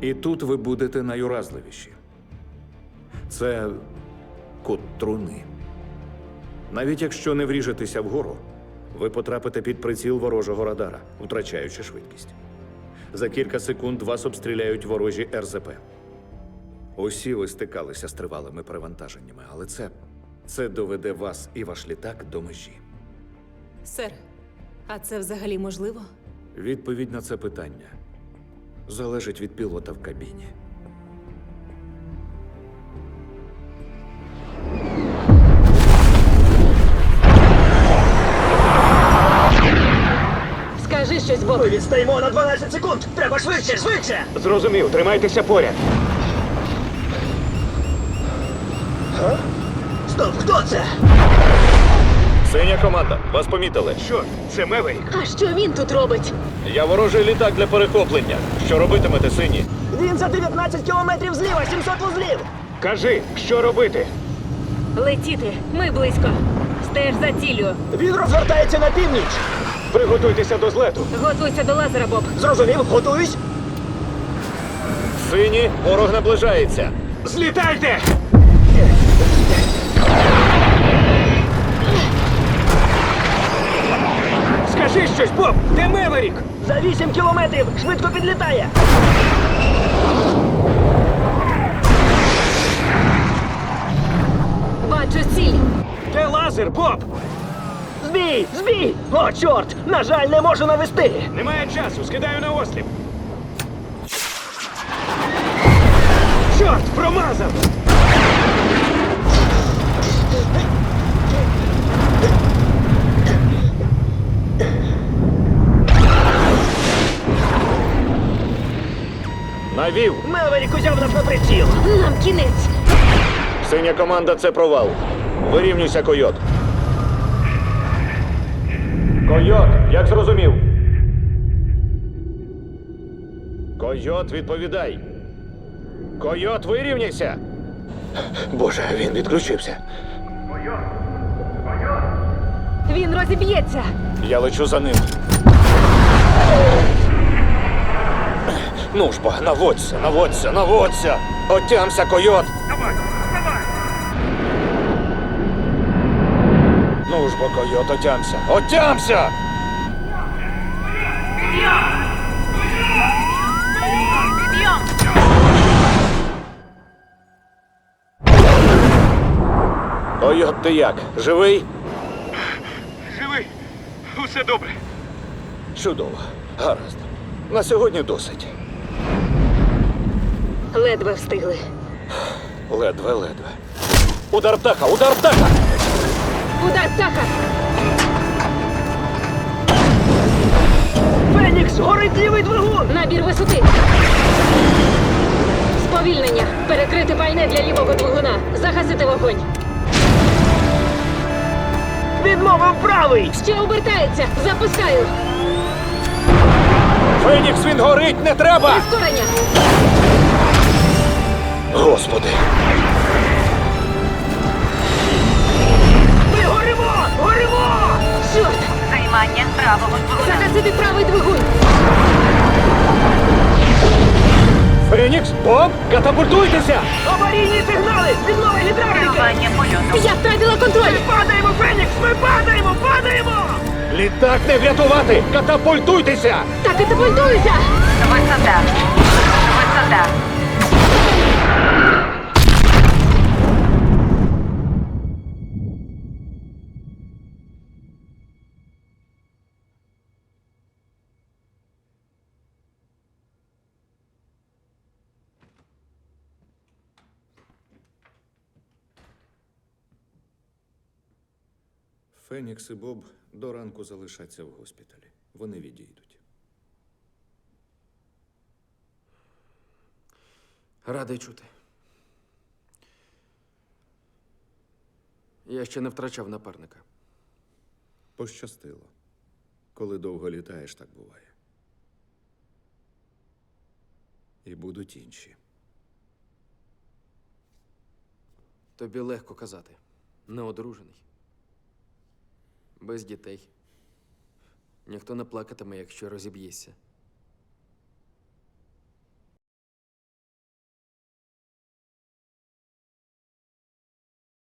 І тут ви будете найуразливіші. Це кут труни. Навіть якщо не вріжетеся вгору, ви потрапите під приціл ворожого радара, втрачаючи швидкість. За кілька секунд вас обстріляють ворожі РЗП. Усі ви стикалися з тривалими перевантаженнями, але це, це доведе вас і ваш літак до межі. Сер, а це взагалі можливо? Відповідь на це питання залежить від пілота в кабіні. Скажи щось, Боб. Ми відстаємо на 12 секунд! Треба швидше, швидше! Зрозумів, тримайтеся поряд. Стоп, хто це? Синя команда, вас помітили. Що? Це Меверік. А що він тут робить? Я ворожий літак для перехоплення. Що робитимете, сині? Він за 19 кілометрів зліва, 700 вузлів! Кажи, що робити? Летіти. Ми близько. Стеж за ціллю. Він розвертається на північ! Приготуйтеся до злету. Готуйся до лазера, Боб. Зрозумів, готуюсь! Сині, ворог наближається. Злітайте! Скажи щось, Боб! Де Меверік? За 8 кілометрів! Швидко підлітає! Бачу ціль. Де лазер, Боб? Збій! Збій! О, чорт! На жаль, не можу навести! Немає часу, скидаю на осліп. Чорт, промазав! Навів. Меверік узяв нас на приціл! Нам кінець. Синя команда це провал. Вирівнюйся, койот. Койот, як зрозумів? Койот, відповідай. Койот, вирівняйся. Боже, він відключився. Койот! Він розіб'ється. Я лечу за ним. Ну ж бо, наводься, наводься, наводься. Отямся, койот. Давай, давай! Ну ж бо, койот, отямся. Отямся! Койот, ти як? Живий? Живий! Усе добре. Чудово. Гаразд. На сьогодні досить. Ледве встигли. Ледве-ледве. Удар птаха! Удар птаха! Удар птаха! Фенікс, горить лівий двигун! Набір висоти. Сповільнення. Перекрити пальне для лівого двигуна. Загасити вогонь. Відмовив правий! Ще обертається. Запускаю. Фенікс, він горить! Не треба! Прискорення. Господи! Ми горимо! Горимо! Чорт! Займання правого двигуна. Загасити правий двигун. Фенікс, Боб, катапультуйтеся! Аварійні сигнали! Відмови гідравліки! Керування. Я втратила контроль. Ми падаємо, Фенікс! Ми падаємо! Падаємо! Літак не врятувати! Катапультуйтеся! Так і катапультуюся. Висота. Висота. Фенікс і Боб до ранку залишаться в госпіталі. Вони відійдуть. Радий чути. Я ще не втрачав напарника. Пощастило. Коли довго літаєш, так буває. І будуть інші. Тобі легко казати. Неодружений. Без дітей. Ніхто не плакатиме, якщо розіб'єшся.